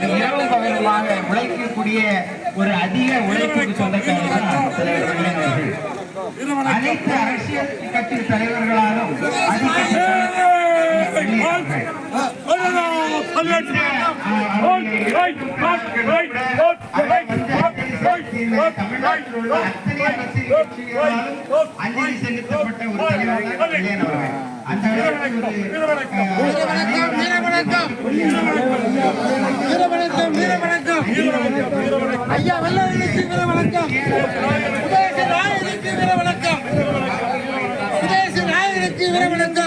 இரவு பகலுமாக உழைக்கக்கூடிய ஒரு அதிக உழைப்புக்கு சொந்தக்காரர்கள் அனைத்து அரசியல் கட்சி தலைவர்களாலும் தமிழ்நாட்டில் உள்ள அத்தனை அஞ்சலி செலுத்தப்பட்ட ஒரு தலைவர்கள் அந்த வணக்கம் வணக்கம் வணக்கம்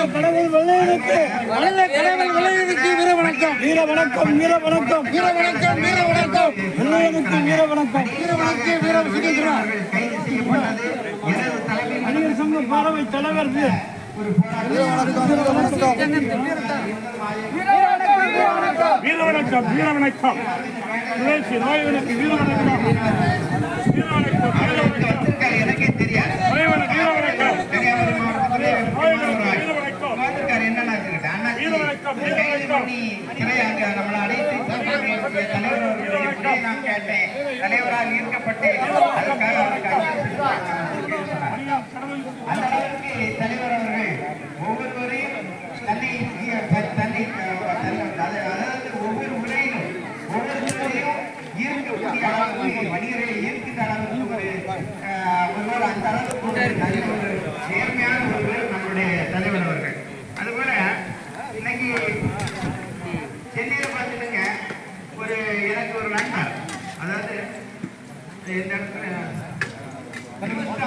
வணக்கம் கடவுள் வெள்ளையனுக்கு வல்ல கடவுள் வெள்ளையனுக்கு வீர வீர வணக்கம் வீர வணக்கம் வீர வணக்கம் வணக்கம் வெள்ளையனுக்கு தலைவர் வீர வணக்கம் வீர வீர வணக்கம் பார்த்திருக்காரு தலைவராக இருக்கப்பட்டு அதுக்காக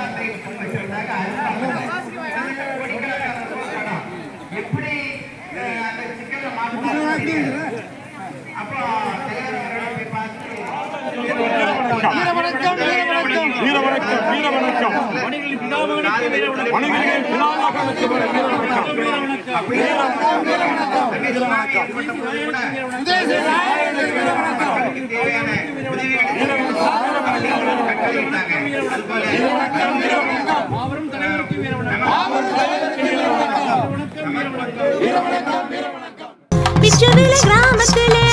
இன்றைக்கு முன்வச்சிருந்தாங்க எப்படி அந்த சிக்கலை மாற்றி அப்போ வீரவணக்கம். வீரவணக்கம். மனிதர்கள் பிதாவாக அழைக்கப்படும் வீரவணக்கம். வீரவணக்கம். வீரவணக்கம். பிச்சுவில கிராமத்திலே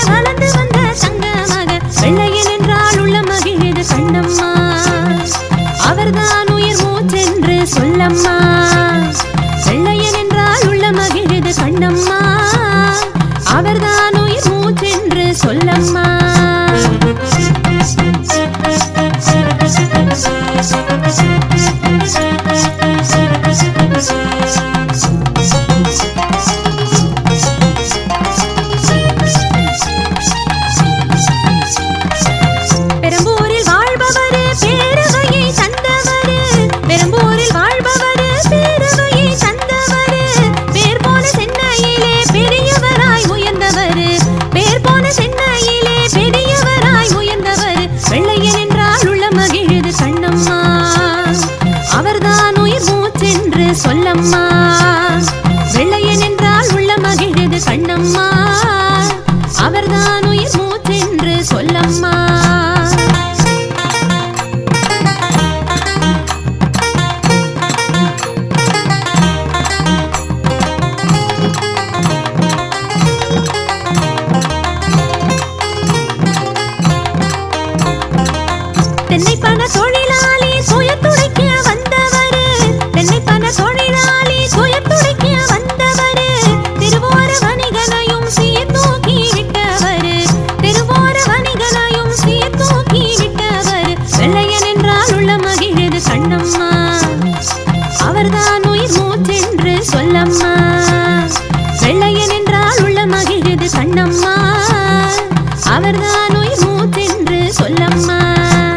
కన్నై పన తోడ